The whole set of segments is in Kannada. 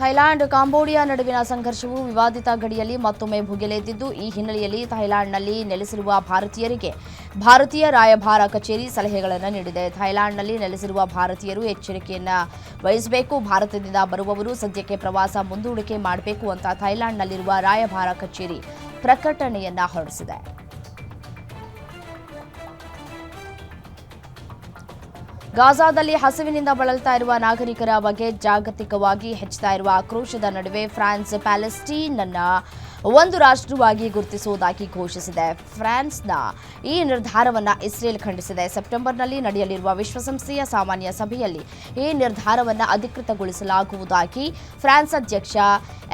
ಥೈಲ್ಯಾಂಡ್, ಕಾಂಬೋಡಿಯಾ ನಡುವಿನ ಸಂಘರ್ಷವು ವಿವಾದಿತ ಗಡಿಯಲ್ಲಿ ಮತ್ತೊಮ್ಮೆ ಭುಗಿಲೆದ್ದಿದ್ದು ಈ ಹಿನ್ನೆಲೆಯಲ್ಲಿ ಥೈಲ್ಯಾಂಡ್ನಲ್ಲಿ ನೆಲೆಸಿರುವ ಭಾರತೀಯರಿಗೆ ಭಾರತೀಯ ರಾಯಭಾರ ಕಚೇರಿ ಸಲಹೆಗಳನ್ನು ನೀಡಿದೆ. ಥೈಲ್ಯಾಂಡ್ನಲ್ಲಿ ನೆಲೆಸಿರುವ ಭಾರತೀಯರು ಎಚ್ಚರಿಕೆಯನ್ನು ವಹಿಸಬೇಕು, ಭಾರತದಿಂದ ಬರುವವರು ಸದ್ಯಕ್ಕೆ ಪ್ರವಾಸ ಮುಂದೂಡಿಕೆ ಮಾಡಬೇಕು ಅಂತ ಥೈಲ್ಯಾಂಡ್ನಲ್ಲಿರುವ ರಾಯಭಾರ ಕಚೇರಿ ಪ್ರಕಟಣೆಯನ್ನ ಹೊರಡಿಸಿದೆ. ಗಾಜಾದಲ್ಲಿ ಹಸಿವಿನಿಂದ ಬಳಲ್ತಾ ಇರುವ ನಾಗರಿಕರ ಬಗ್ಗೆ ಜಾಗತಿಕವಾಗಿ ಹೆಚ್ಚುತ್ತಾ ಇರುವ ಆಕ್ರೋಶದ ನಡುವೆ ಫ್ರಾನ್ಸ್ ಪ್ಯಾಲೆಸ್ಟೀನ್ ಅನ್ನ ಒಂದು ರಾಷ್ಟ್ರವಾಗಿ ಗುರುತಿಸುವುದಾಗಿ ಘೋಷಿಸಿದೆ. ಫ್ರಾನ್ಸ್ನ ಈ ನಿರ್ಧಾರವನ್ನು ಇಸ್ರೇಲ್ ಖಂಡಿಸಿದೆ. ಸೆಪ್ಟೆಂಬರ್ನಲ್ಲಿ ನಡೆಯಲಿರುವ ವಿಶ್ವಸಂಸ್ಥೆಯ ಸಾಮಾನ್ಯ ಸಭೆಯಲ್ಲಿ ಈ ನಿರ್ಧಾರವನ್ನು ಅಧಿಕೃತಗೊಳಿಸಲಾಗುವುದಾಗಿ ಫ್ರಾನ್ಸ್ ಅಧ್ಯಕ್ಷ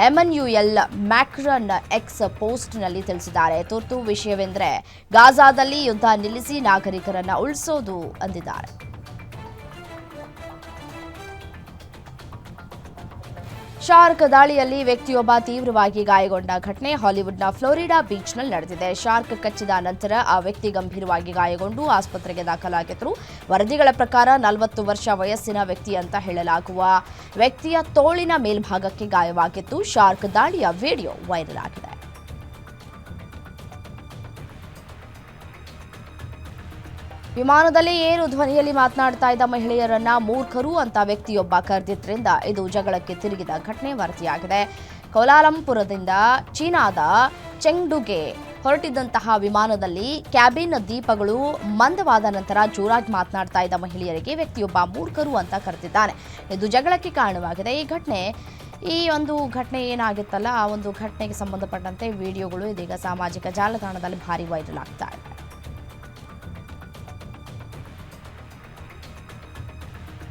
ಎಮನ್ಯುಯಲ್ ಮ್ಯಾಕ್ರನ್ ಎಕ್ಸ್ ಪೋಸ್ಟ್ನಲ್ಲಿ ತಿಳಿಸಿದ್ದಾರೆ. ತುರ್ತು ವಿಷಯವೆಂದರೆ ಗಾಜಾದಲ್ಲಿ ಯುದ್ಧ ನಿಲ್ಲಿಸಿ ನಾಗರಿಕರನ್ನು ಉಳಿಸೋದು ಅಂದಿದ್ದಾರೆ. ಶಾರ್ಕ್ ದಾಳಿಯಲ್ಲಿ ವ್ಯಕ್ತಿಯೊಬ್ಬ ತೀವ್ರವಾಗಿ ಗಾಯಗೊಂಡ ಘಟನೆ ಹಾಲಿವುಡ್ನ ಫ್ಲೋರಿಡಾ ಬೀಚ್ನಲ್ಲಿ ನಡೆದಿದೆ. ಶಾರ್ಕ್ ಕಚ್ಚಿದ ನಂತರ ಆ ವ್ಯಕ್ತಿ ಗಂಭೀರವಾಗಿ ಗಾಯಗೊಂಡು ಆಸ್ಪತ್ರೆಗೆ ದಾಖಲಾಗಿದ್ದರು. ವರದಿಗಳ ಪ್ರಕಾರ ನಲವತ್ತು ವರ್ಷ ವಯಸ್ಸಿನ ವ್ಯಕ್ತಿ ಅಂತ ಹೇಳಲಾಗುವ ವ್ಯಕ್ತಿಯ ತೋಳಿನ ಮೇಲ್ಭಾಗಕ್ಕೆ ಗಾಯವಾಗಿತ್ತು ಶಾರ್ಕ್ ದಾಳಿಯ ವಿಡಿಯೋ ವೈರಲ್ ಆಗಿದೆ. ವಿಮಾನದಲ್ಲಿ ಏರು ಧ್ವನಿಯಲ್ಲಿ ಮಾತನಾಡ್ತಾ ಇದ್ದ ಮಹಿಳೆಯರನ್ನ ಮೂರ್ಖರು ಅಂತ ವ್ಯಕ್ತಿಯೊಬ್ಬ ಕರೆದಿದ್ದರಿಂದ ಇದು ಜಗಳಕ್ಕೆ ತಿರುಗಿದ ಘಟನೆ ವರದಿಯಾಗಿದೆ. ಕೋಲಾಲಂಪುರದಿಂದ ಚೀನಾದ ಚೆಂಗ್ಡುಗೆ ಹೊರಟಿದ್ದಂತಹ ವಿಮಾನದಲ್ಲಿ ಕ್ಯಾಬಿನ್ ದೀಪಗಳು ಮಂದವಾದ ನಂತರ ಜೋರಾಗಿ ಮಾತನಾಡ್ತಾ ಇದ್ದ ಮಹಿಳೆಯರಿಗೆ ವ್ಯಕ್ತಿಯೊಬ್ಬ ಮೂರ್ಖರು ಅಂತ ಕರೆದಿದ್ದಾನೆ. ಇದು ಜಗಳಕ್ಕೆ ಕಾರಣವಾಗಿದೆ. ಈ ಘಟನೆ, ಈ ಒಂದು ಘಟನೆ ಏನಾಗಿತ್ತಲ್ಲ, ಆ ಒಂದು ಘಟನೆಗೆ ಸಂಬಂಧಪಟ್ಟಂತೆ ವಿಡಿಯೋಗಳು ಇದೀಗ ಸಾಮಾಜಿಕ ಜಾಲತಾಣದಲ್ಲಿ ಭಾರಿ ವೈರಲ್ ಆಗ್ತಾ ಇದೆ.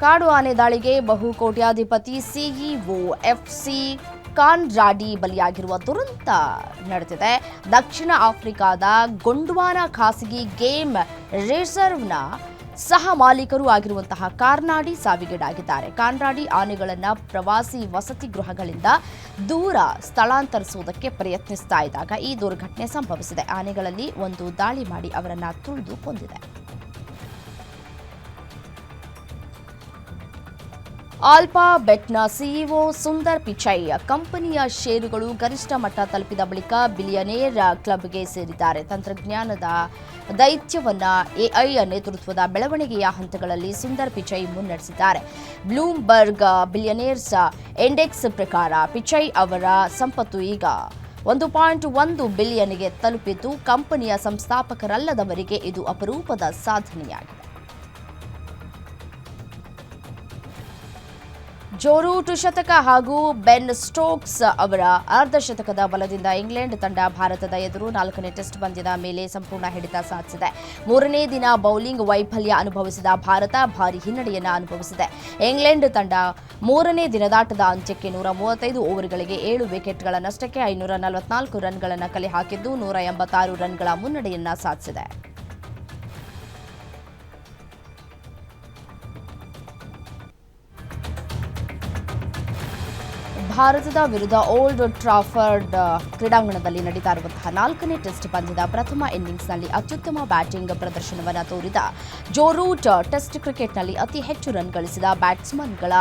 ಕಾಡು ಆನೆ ದಾಳಿಗೆ ಬಹುಕೋಟ್ಯಾಧಿಪತಿ ಸಿಇಒ ಎಫ್ಸಿ ಕಾನ್ರಾಡಿ ಬಲಿಯಾಗಿರುವ ದುರಂತ ನಡೆದಿದೆ. ದಕ್ಷಿಣ ಆಫ್ರಿಕಾದ ಗೊಂಡ್ವಾನ ಖಾಸಗಿ ಗೇಮ್ ರಿಸರ್ವ್ನ ಸಹ ಮಾಲೀಕರು ಆಗಿರುವಂತಹ ಕಾರ್ನಾಡಿ ಸಾವಿಗೀಡಾಗಿದ್ದಾರೆ. ಕಾರ್ನಾಡಿ ಆನೆಗಳನ್ನು ಪ್ರವಾಸಿ ವಸತಿ ಗೃಹಗಳಿಂದ ದೂರ ಸ್ಥಳಾಂತರಿಸುವುದಕ್ಕೆ ಪ್ರಯತ್ನಿಸ್ತಾ ಇದ್ದಾಗ ಈ ದುರ್ಘಟನೆ ಸಂಭವಿಸಿದೆ. ಆನೆಗಳಲ್ಲಿ ಒಂದು ದಾಳಿ ಮಾಡಿ ಅವರನ್ನು ತುಳಿದು ಕೊಂದಿದೆ. ಆಲ್ಫಾ ಬೆಟ್ನ ಸಿಇಒ ಸುಂದರ್ ಪಿಚೈ ಕಂಪನಿಯ ಷೇರುಗಳು ಗರಿಷ್ಠ ಮಟ್ಟ ತಲುಪಿದ ಬಳಿಕ ಬಿಲಿಯನೇರ್ ಕ್ಲಬ್ಗೆ ಸೇರಿದ್ದಾರೆ. ತಂತ್ರಜ್ಞಾನದ ದೈತ್ಯವನ್ನ ಎಐ ನೇತೃತ್ವದ ಬೆಳವಣಿಗೆಯ ಹಂತಗಳಲ್ಲಿ ಸುಂದರ್ ಪಿಚೈ ಮುನ್ನಡೆಸಿದ್ದಾರೆ. ಬ್ಲೂಮ್ಬರ್ಗ್ ಬಿಲಿಯನೇರ್ಸ್ ಇಂಡೆಕ್ಸ್ ಪ್ರಕಾರ ಪಿಚೈ ಅವರ ಸಂಪತ್ತು ಈಗ ಒಂದು ಪಾಯಿಂಟ್ ಒಂದು ಬಿಲಿಯನ್ಗೆ ತಲುಪಿದ್ದು, ಕಂಪನಿಯ ಸಂಸ್ಥಾಪಕರಲ್ಲದವರಿಗೆ ಇದು ಅಪರೂಪದ ಸಾಧನೆಯಾಗಿದೆ. ಜೋರೂಟ್ ಶತಕ ಹಾಗೂ ಬೆನ್ ಸ್ಟೋಕ್ಸ್ ಅವರ ಅರ್ಧಶತಕದ ಬಲದಿಂದ ಇಂಗ್ಲೆಂಡ್ ತಂಡ ಭಾರತದ ಎದುರು ನಾಲ್ಕನೇ ಟೆಸ್ಟ್ ಪಂದ್ಯದ ಮೇಲೆ ಸಂಪೂರ್ಣ ಹಿಡಿತ ಸಾಧಿಸಿದೆ. ಮೂರನೇ ದಿನ ಬೌಲಿಂಗ್ ವೈಫಲ್ಯ ಅನುಭವಿಸಿದ ಭಾರತ ಭಾರಿ ಹಿನ್ನಡೆಯನ್ನು ಅನುಭವಿಸಿದೆ. ಇಂಗ್ಲೆಂಡ್ ತಂಡ ಮೂರನೇ ದಿನದಾಟದ ಅಂತ್ಯಕ್ಕೆ ನೂರ ಮೂವತ್ತೈದು ಓವರ್ಗಳಿಗೆ ಏಳು ವಿಕೆಟ್ಗಳ ನಷ್ಟಕ್ಕೆ ಐನೂರ ನಲವತ್ನಾಲ್ಕು ರನ್ಗಳನ್ನು ಕಲೆ ಹಾಕಿದ್ದು ನೂರ ಎಂಬತ್ತಾರು ರನ್ಗಳ ಮುನ್ನಡೆಯನ್ನು ಸಾಧಿಸಿದೆ. ಭಾರತದ ವಿರುದ್ಧ ಓಲ್ಡ್ ಟ್ರಾಫರ್ಡ್ ಕ್ರೀಡಾಂಗಣದಲ್ಲಿ ನಡೀತಾ ಇರುವಂತಹ ನಾಲ್ಕನೇ ಟೆಸ್ಟ್ ಪಂದ್ಯದ ಪ್ರಥಮ ಇನ್ನಿಂಗ್ಸ್ನಲ್ಲಿ ಅತ್ಯುತ್ತಮ ಬ್ಯಾಟಿಂಗ್ ಪ್ರದರ್ಶನವನ್ನು ತೋರಿದ ಜೋ ರೂಟ್ ಟೆಸ್ಟ್ ಕ್ರಿಕೆಟ್ನಲ್ಲಿ ಅತಿ ಹೆಚ್ಚು ರನ್ ಗಳಿಸಿದ ಬ್ಯಾಟ್ಸ್ಮನ್ಗಳ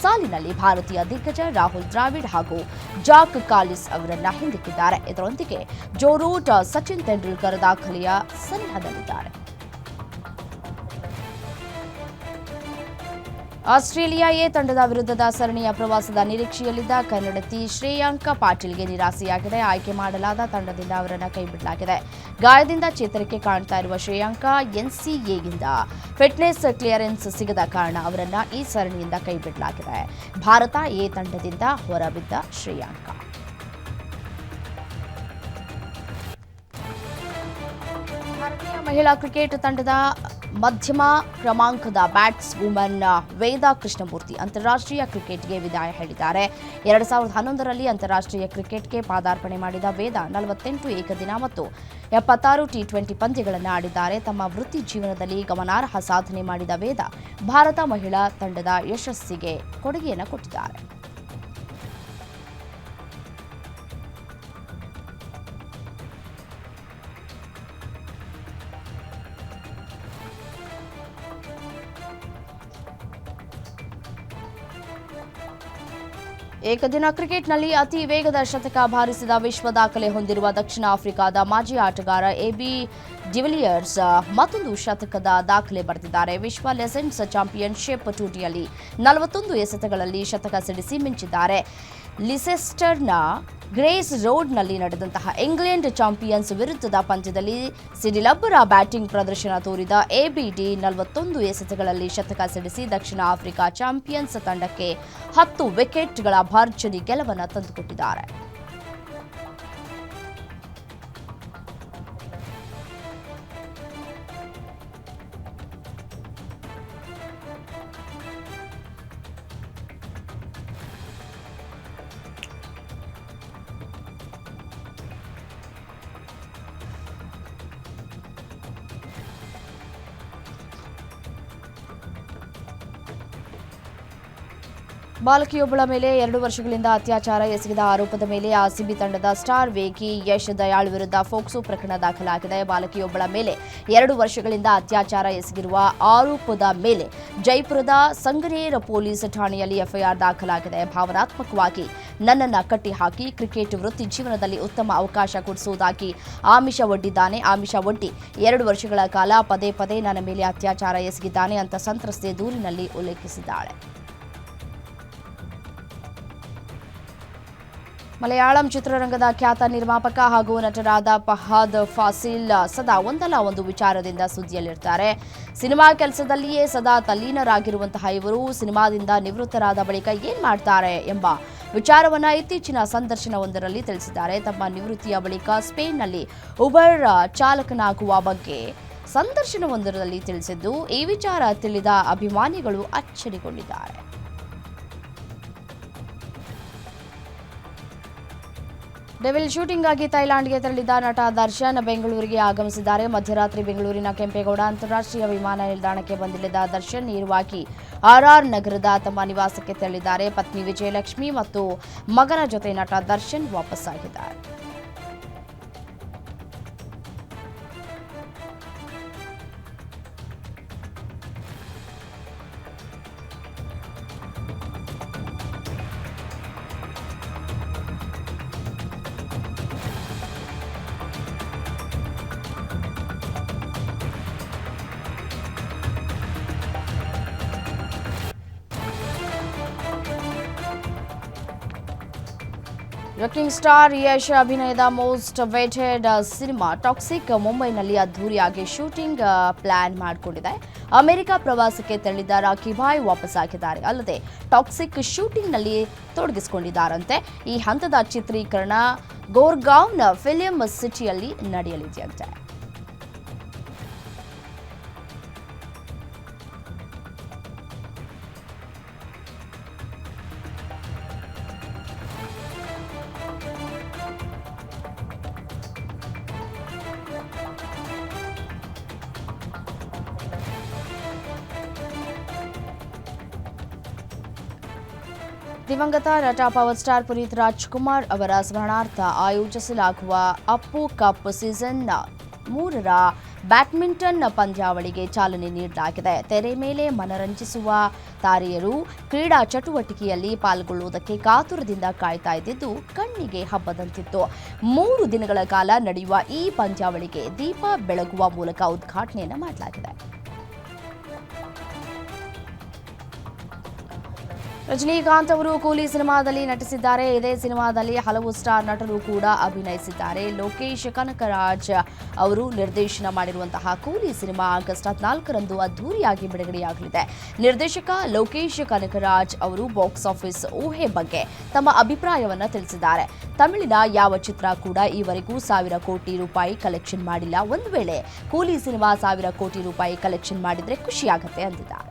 ಸಾಲಿನಲ್ಲಿ ಭಾರತೀಯ ದಿಗ್ಗಜ ರಾಹುಲ್ ದ್ರಾವಿಡ್ ಹಾಗೂ ಜಾಕ್ ಕಾಲಿಸ್ ಅವರನ್ನ ಹಿಂದಿಕ್ಕಿದ್ದಾರೆ. ಇದರೊಂದಿಗೆ ಜೋ ರೂಟ್ ಸಚಿನ್ ತೆಂಡೂಲ್ಕರ್ ದಾಖಲೆಯ ಸನಿಹದಲ್ಲಿದ್ದಾರೆ. ಆಸ್ಟ್ರೇಲಿಯಾ ಎ ತಂಡದ ವಿರುದ್ಧದ ಸರಣಿಯ ಪ್ರವಾಸದ ನಿರೀಕ್ಷೆಯಲ್ಲಿದ್ದ ಕನ್ನಡತಿ ಶ್ರೇಯಾಂಕ ಪಾಟೀಲ್ಗೆ ನಿರಾಸೆಯಾಗಿದೆ ಆಯ್ಕೆ ಮಾಡಲಾದ ತಂಡದಿಂದ ಅವರನ್ನು ಕೈಬಿಡಲಾಗಿದೆ. ಗಾಯದಿಂದ ಚೇತರಿಕೆ ಕಾಣ್ತಾ ಇರುವ ಶ್ರೇಯಾಂಕ ಎನ್ಸಿಎಯಿಂದ ಫಿಟ್ನೆಸ್ ಕ್ಲಿಯರೆನ್ಸ್ ಸಿಗದ ಕಾರಣ ಅವರನ್ನು ಈ ಸರಣಿಯಿಂದ ಕೈಬಿಡಲಾಗಿದೆ. ಭಾರತ ಎ ತಂಡದಿಂದ ಹೊರಬಿದ್ದ ಶ್ರೇಯಾಂಕ. ಮಹಿಳಾ ಕ್ರಿಕೆಟ್ ತಂಡದ ಮಧ್ಯಮ ಕ್ರಮಾಂಕದ ಬ್ಯಾಟ್ಸ್ ವುಮನ್ ವೇದಾ ಕೃಷ್ಣಮೂರ್ತಿ ಅಂತಾರಾಷ್ಟ್ರೀಯ ಕ್ರಿಕೆಟ್ಗೆ ವಿದಾಯ ಹೇಳಿದ್ದಾರೆ. ಎರಡು ಸಾವಿರದ ಹನ್ನೊಂದರಲ್ಲಿ ಅಂತಾರಾಷ್ಟ್ರೀಯ ಕ್ರಿಕೆಟ್ಗೆ ಪಾದಾರ್ಪಣೆ ಮಾಡಿದ ವೇದಾ ನಲವತ್ತೆಂಟು ಏಕದಿನ ಮತ್ತು ಎಪ್ಪತ್ತಾರು ಟಿ ಟ್ವೆಂಟಿ ಪಂದ್ಯಗಳನ್ನು ಆಡಿದ್ದಾರೆ. ತಮ್ಮ ವೃತ್ತಿ ಜೀವನದಲ್ಲಿ ಗಮನಾರ್ಹ ಸಾಧನೆ ಮಾಡಿದ ವೇದಾ ಭಾರತ ಮಹಿಳಾ ತಂಡದ ಯಶಸ್ಸಿಗೆ ಕೊಡುಗೆಯನ್ನು ಕೊಟ್ಟಿದ್ದಾರೆ. ಏಕದಿನ ಕ್ರಿಕೆಟ್ನಲ್ಲಿ ಅತಿ ವೇಗದ ಶತಕ ಬಾರಿಸಿದ ವಿಶ್ವ ದಾಖಲೆ ಹೊಂದಿರುವ ದಕ್ಷಿಣ ಆಫ್ರಿಕಾದ ಮಾಜಿ ಆಟಗಾರ ಎಬಿ ಡಿವಿಲಿಯರ್ಸ್ ಮತ್ತೊಂದು ಶತಕದ ದಾಖಲೆ ಬರೆದಿದ್ದಾರೆ. ವಿಶ್ವ ಲೆಸೆಂಡ್ಸ್ ಚಾಂಪಿಯನ್ಶಿಪ್ ಟೂರ್ನಿಯಲ್ಲಿ ನಲವತ್ತೊಂದು ಎಸೆತಗಳಲ್ಲಿ ಶತಕ ಸಿಡಿಸಿ ಮಿಂಚಿದ್ದಾರೆ. ಲಿಸೆಸ್ಟರ್ನ ಗ್ರೇಸ್ ರೋಡ್ನಲ್ಲಿ ನಡೆದಂತಹ ಇಂಗ್ಲೆಂಡ್ ಚಾಂಪಿಯನ್ಸ್ ವಿರುದ್ಧದ ಪಂದ್ಯದಲ್ಲಿ ಸಿಡಿಲಬ್ಬರ ಬ್ಯಾಟಿಂಗ್ ಪ್ರದರ್ಶನ ತೋರಿದ ಎಬಿಡಿ ನಲವತ್ತೊಂದು ಎಸೆತಗಳಲ್ಲಿ ಶತಕ ಸಿಡಿಸಿ ದಕ್ಷಿಣ ಆಫ್ರಿಕಾ ಚಾಂಪಿಯನ್ಸ್ ತಂಡಕ್ಕೆ ಹತ್ತು ವಿಕೆಟ್ಗಳ ಭರ್ಜರಿ ಗೆಲುವನ್ನು ತಂದುಕೊಟ್ಟಿದ್ದಾರೆ. ಬಾಲಕಿಯೊಬ್ಬಳ ಮೇಲೆ ಎರಡು ವರ್ಷಗಳಿಂದ ಅತ್ಯಾಚಾರ ಎಸಗಿದ ಆರೋಪದ ಮೇಲೆ ಆರ್ಸಿಬಿ ತಂಡದ ಸ್ಟಾರ್ ವೇಗಿ ಯಶ್ ದಯಾಳ್ ವಿರುದ್ಧ ಫೋಕ್ಸೋ ಪ್ರಕರಣ ದಾಖಲಾಗಿದೆ. ಬಾಲಕಿಯೊಬ್ಬಳ ಮೇಲೆ ಎರಡು ವರ್ಷಗಳಿಂದ ಅತ್ಯಾಚಾರ ಎಸಗಿರುವ ಆರೋಪದ ಮೇಲೆ ಜೈಪುರದ ಸಂಗರೇರ ಪೊಲೀಸ್ ಠಾಣೆಯಲ್ಲಿ ಎಫ್ಐಆರ್ ದಾಖಲಾಗಿದೆ. ಭಾವನಾತ್ಮಕವಾಗಿ ನನ್ನನ್ನು ಕಟ್ಟಿಹಾಕಿ ಕ್ರಿಕೆಟ್ ವೃತ್ತಿ ಜೀವನದಲ್ಲಿ ಉತ್ತಮ ಅವಕಾಶ ಕೊಡಿಸುವುದಾಗಿ ಆಮಿಷ ಒಡ್ಡಿದ್ದಾನೆ. ಆಮಿಷ ಒಡ್ಡಿ ಎರಡು ವರ್ಷಗಳ ಕಾಲ ಪದೇ ಪದೇ ನನ್ನ ಮೇಲೆ ಅತ್ಯಾಚಾರ ಎಸಗಿದ್ದಾನೆ ಅಂತ ಸಂತ್ರಸ್ತೆ ದೂರಿನಲ್ಲಿ ಉಲ್ಲೇಖಿಸಿದ್ದಾಳೆ. ಮಲಯಾಳಂ ಚಿತ್ರರಂಗದ ಖ್ಯಾತ ನಿರ್ಮಾಪಕ ಹಾಗೂ ನಟರಾದ ಫಹಾದ್ ಫಾಸಿಲ್ ಸದಾ ಒಂದಲ್ಲ ಒಂದು ವಿಚಾರದಿಂದ ಸುದ್ದಿಯಲ್ಲಿರ್ತಾರೆ. ಸಿನಿಮಾ ಕೆಲಸದಲ್ಲಿಯೇ ಸದಾ ತಲ್ಲೀನರಾಗಿರುವಂತಹ ಇವರು ಸಿನಿಮಾದಿಂದ ನಿವೃತ್ತರಾದ ಬಳಿಕ ಏನ್ ಮಾಡ್ತಾರೆ ಎಂಬ ವಿಚಾರವನ್ನ ಇತ್ತೀಚಿನ ಸಂದರ್ಶನವೊಂದರಲ್ಲಿ ತಿಳಿಸಿದ್ದಾರೆ. ತಮ್ಮ ನಿವೃತ್ತಿಯ ಬಳಿಕ ಸ್ಪೇನ್ನಲ್ಲಿ ಉಬರ್ ಚಾಲಕನಾಗುವ ಬಗ್ಗೆ ಸಂದರ್ಶನವೊಂದರಲ್ಲಿ ತಿಳಿಸಿದ್ದು, ಈ ವಿಚಾರ ತಿಳಿದ ಅಭಿಮಾನಿಗಳು ಅಚ್ಚರಿಗೊಂಡಿದ್ದಾರೆ. ಡೆವಿಲ್ ಶೂಟಿಂಗ್ ಆಗಿ ಥೈಲ್ಯಾಂಡ್ಗೆ ತೆರಳಿದ ನಟ ದರ್ಶನ್ ಬೆಂಗಳೂರಿಗೆ ಆಗಮಿಸಿದ್ದಾರೆ. ಮಧ್ಯರಾತ್ರಿ ಬೆಂಗಳೂರಿನ ಕೆಂಪೇಗೌಡ ಅಂತಾರಾಷ್ಟ್ರೀಯ ವಿಮಾನ ನಿಲ್ದಾಣಕ್ಕೆ ಬಂದಿಳಿದ ದರ್ಶನ್ ನೇರವಾಗಿ ಆರ್ಆರ್ ನಗರದ ತಮ್ಮ ನಿವಾಸಕ್ಕೆ ತೆರಳಿದ್ದಾರೆ. ಪತ್ನಿ ವಿಜಯಲಕ್ಷ್ಮಿ ಮತ್ತು ಮಗನ ಜೊತೆ ನಟ ದರ್ಶನ್ ವಾಪಸ್ಸಾಗಿದ್ದಾರೆ. ರಾಕಿಂಗ್ ಸ್ಟಾರ್ ಯಶ್ ಅಭಿನಯದ ಮೋಸ್ಟ್ ವೇಟೆಡ್ ಸಿನಿಮಾ ಟಾಕ್ಸಿಕ್ ಮುಂಬೈನಲ್ಲಿ ಅದ್ಧೂರಿಯಾಗಿ ಶೂಟಿಂಗ್ ಪ್ಲಾನ್ ಮಾಡಿಕೊಂಡಿದೆ. ಅಮೆರಿಕ ಪ್ರವಾಸಕ್ಕೆ ತೆರಳಿದ ರಾಖಿ ಭಾಯ್ ವಾಪಸ್ಸಾಗಿದ್ದಾರೆ ಅಲ್ಲದೆ ಟಾಕ್ಸಿಕ್ ಶೂಟಿಂಗ್ನಲ್ಲಿ ತೊಡಗಿಸಿಕೊಂಡಿದ್ದಾರಂತೆ. ಈ ಹಂತದ ಚಿತ್ರೀಕರಣ ಗೋರ್ಗಾವ್ನ ಫಿಲಿಂ ಸಿಟಿಯಲ್ಲಿ ನಡೆಯಲಿದೆಯಂತೆ. ದಿವಂಗತ ನಟ ಪವರ್ ಸ್ಟಾರ್ ಪುನೀತ್ ರಾಜ್ಕುಮಾರ್ ಅವರ ಸ್ಮರಣಾರ್ಥ ಆಯೋಜಿಸಲಾಗುವ ಅಪ್ಪು ಕಪ್ ಸೀಸನ್ ಮೂರರ ಬ್ಯಾಡ್ಮಿಂಟನ್ ಪಂದ್ಯಾವಳಿಗೆ ಚಾಲನೆ ನೀಡಲಾಗಿದೆ. ತೆರೆ ಮೇಲೆ ಮನರಂಜಿಸುವ ತಾರೆಯರು ಕ್ರೀಡಾ ಚಟುವಟಿಕೆಯಲ್ಲಿ ಪಾಲ್ಗೊಳ್ಳುವುದಕ್ಕೆ ಕಾತುರದಿಂದ ಕಾಯ್ತಾ ಇದ್ದಿದ್ದು ಕಣ್ಣಿಗೆ ಹಬ್ಬದಂತಿತ್ತು. ಮೂರು ದಿನಗಳ ಕಾಲ ನಡೆಯುವ ಈ ಪಂದ್ಯಾವಳಿಗೆ ದೀಪ ಬೆಳಗುವ ಮೂಲಕ ಉದ್ಘಾಟನೆಯನ್ನು ಮಾಡಲಾಗಿದೆ. ರಜನಿಕಾಂತ್ ಅವರು ಕೂಲಿ ಸಿನಿಮಾದಲ್ಲಿ ನಟಿಸಿದ್ದಾರೆ. ಇದೇ ಸಿನಿಮಾದಲ್ಲಿ ಹಲವು ಸ್ಟಾರ್ ನಟರು ಕೂಡ ಅಭಿನಯಿಸಿದ್ದಾರೆ. ಲೋಕೇಶ್ ಕನಕರಾಜ್ ಅವರು ನಿರ್ದೇಶನ ಮಾಡಿರುವಂತಹ ಕೂಲಿ ಸಿನಿಮಾ ಆಗಸ್ಟ್ ಹದಿನಾಲ್ಕರಂದು ಅದ್ದೂರಿಯಾಗಿ ಬಿಡುಗಡೆಯಾಗಲಿದೆ. ನಿರ್ದೇಶಕ ಲೋಕೇಶ್ ಕನಕರಾಜ್ ಅವರು ಬಾಕ್ಸ್ ಆಫೀಸ್ ಊಹೆ ಬಗ್ಗೆ ತಮ್ಮ ಅಭಿಪ್ರಾಯವನ್ನು ತಿಳಿಸಿದ್ದಾರೆ. ತಮಿಳಿನ ಯಾವ ಚಿತ್ರ ಕೂಡ ಈವರೆಗೂ ಸಾವಿರ ಕೋಟಿ ರೂಪಾಯಿ ಕಲೆಕ್ಷನ್ ಮಾಡಿಲ್ಲ. ಒಂದು ವೇಳೆ ಕೂಲಿ ಸಿನಿಮಾ ಸಾವಿರ ಕೋಟಿ ರೂಪಾಯಿ ಕಲೆಕ್ಷನ್ ಮಾಡಿದರೆ ಖುಷಿಯಾಗುತ್ತೆ ಅಂದಿದ್ದಾರೆ.